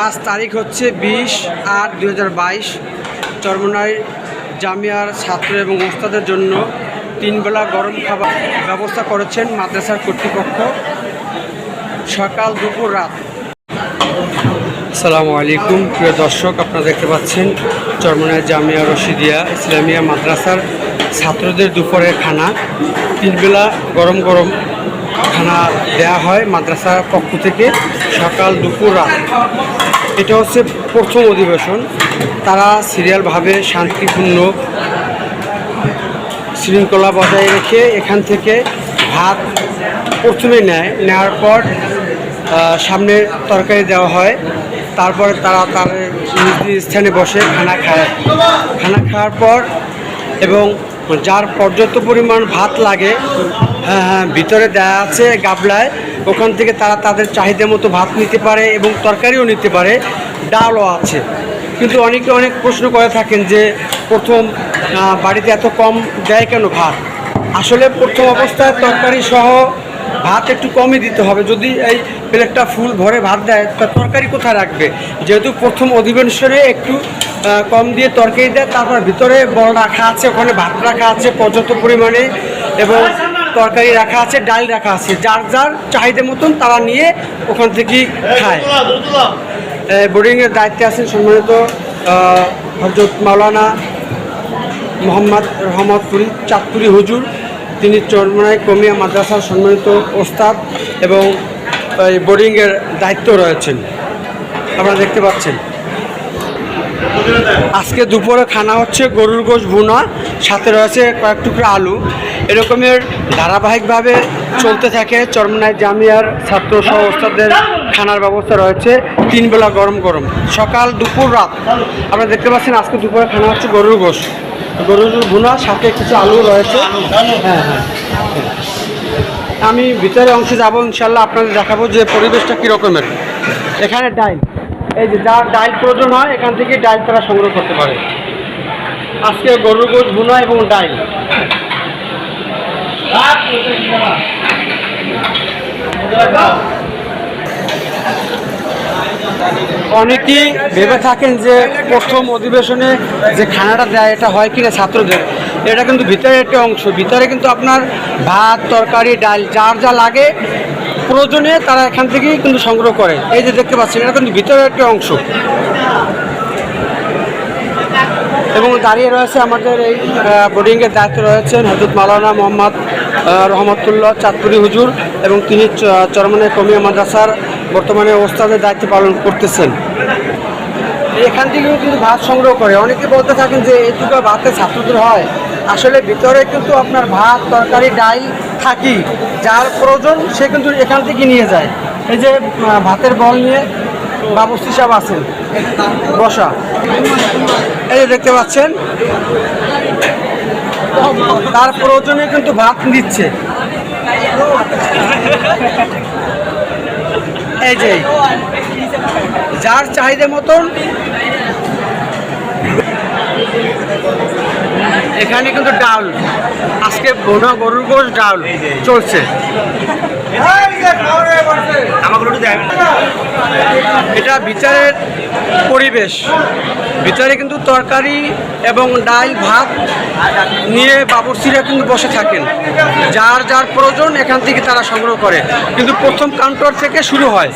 আজ তারিখ হচ্ছে বিশ আট দু হাজার বাইশ। চরমনাই জামিয়ার ছাত্র এবং ওস্তাদের জন্য তিনবেলা গরম খাবার ব্যবস্থা করেছেন মাদ্রাসার কর্তৃপক্ষ সকাল দুপুর রাত। আসসালামু আলাইকুম, প্রিয় দর্শক, আপনারা দেখতে পাচ্ছেন চরমনাই জামিয়া রশিদিয়া ইসলামিয়া মাদ্রাসার ছাত্রদের দুপুরের খানা। তিনবেলা গরম গরম খানা দেয়া হয় মাদ্রাসার পক্ষ থেকে সকাল দুপুর রাত। এটা হচ্ছে প্রথম অধিবেশন। তারা সিরিয়ালভাবে শান্তিপূর্ণ শৃঙ্খলা বজায় রেখে এখান থেকে ভাত প্রথমে নেয়। নেওয়ার পর সামনে তরকারি দেওয়া হয়। তারপরে তারা তার স্থানে বসে খানা খায়। খানা খাওয়ার পর এবং যার পর্যাপ্ত পরিমাণ ভাত লাগে হ্যাঁ হ্যাঁ ভিতরে দেওয়া আছে গাবলায় ওখান থেকে তারা তাদের চাহিদা মতো ভাত নিতে পারে এবং তরকারিও নিতে পারে, ডালও আছে। কিন্তু অনেকে অনেক প্রশ্ন করে থাকেন যে, প্রথম বাড়িতে এত কম দেয় কেন ভাত? আসলে প্রথম অবস্থায় তরকারি সহ ভাত একটু কমই দিতে হবে। যদি এই প্লেটটা ফুল ভরে ভাত দেয়, তা তরকারি কোথায় রাখবে? যেহেতু প্রথম অধিবেশনে একটু কম দিয়ে তরকারি দেয়, তারপর ভিতরে বল রাখা আছে, ওখানে ভাত রাখা আছে পর্যাপ্ত পরিমাণে এবং তরকারি রাখা আছে, ডাল রাখা আছে। যার যার চাহিদা মতন তারা নিয়ে ওখান থেকেই খায়। বোর্ডিংয়ের দায়িত্বে আছেন সম্মানিত হজরত মাওলানা মোহাম্মদ রহমতপুরি চাঁদপুরি হুজুর। তিনি চরমনায় কমিয়া মাদ্রাসার সম্মানিত ওস্তাদ এবং এই বোর্ডিংয়ের দায়িত্ব রয়েছেন। আপনারা দেখতে পাচ্ছেন। আজকে দুপুরে খানা হচ্ছে গরুর গোশ ভুনা, সাথে রয়েছে কয়েক টুকরা আলু। এরকমের ধারাবাহিকভাবে চলতে থাকে চরমনাই জামিয়ার ছাত্র সংস্থাদের খানার ব্যবস্থা রয়েছে। তিন বেলা গরম গরম। সকাল দুপুর রাত। আপনারা দেখতে পাচ্ছেন আজকে দুপুরে খানা হচ্ছে গরুর গোশ। গরুর ভুনা, সাথে কিছু আলু রয়েছে। হ্যাঁ হ্যাঁ আমি ভিতরে অংশে যাব ইনশাল্লাহ আপনাদের দেখাবো যে পরিবেশটা কী রকমের এখানে ডাইল। এই যে যার ডাইল প্রয়োজন হয়, এখান থেকে ডাইল তারা সংগ্রহ করতে পারে। আজকে গরুর গোশ, ভুনা এবং ডাইল। অনেকেই ভেবে থাকেন যে প্রথম অধিবেশনে যে খানাটা দেয়, এটা হয় কিনা ছাত্রদের। এটা কিন্তু ভিতরে একটা অংশ। ভিতরে কিন্তু আপনার ভাত, তরকারি, ডাল, যার যা লাগে প্রয়োজনে তারা এখান থেকেই কিন্তু সংগ্রহ করে। এই যে দেখতে পাচ্ছেন, এটা কিন্তু ভিতরে একটা অংশ। এবং দাঁড়িয়ে রয়েছে আমাদের এই বোর্ডিংয়ের দায়িত্বে রয়েছেন হজরত মাওলানা মোহাম্মদ রহমতুল্লাহ চাঁদপুরি হুজুর এবং তিনি চ- চরমনে কমিয়া মাদ্রাসার বর্তমানে ওস্তাদের দায়িত্ব পালন করতেছেন। এখান থেকেও কিন্তু ভাত সংগ্রহ করে, অনেকে বলতে থাকেন যে এইটুকু ভাতে ছাত্রদের হয়। আসলে ভিতরে কিন্তু আপনার ভাত, তরকারি, ডাল থাকি যার প্রয়োজন সে কিন্তু এখান থেকে নিয়ে যায়। এই যে ভাতের বল নিয়ে বাবুস্তি সাহেব আছেন। বসা। এই দেখতে পাচ্ছেন তার প্রয়োজনে কিন্তু ভাত দিচ্ছে এই যে যার চাহিদা মতন এখানে কিন্তু ডাল আজকে বোনা গরুর গোশ ডাল চলছে। এটা বিচারের পরিবেশ। বিচারে কিন্তু তরকারি এবং ডাল ভাত নিয়ে বাবুর্চিরা কিন্তু বসে থাকেন। যার যার প্রয়োজন এখান থেকে তারা সংগ্রহ করে। কিন্তু প্রথম কাউন্টার থেকে শুরু হয়।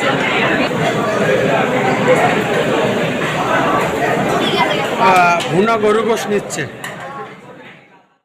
ভুনা গরু গোশ নিচ্ছে।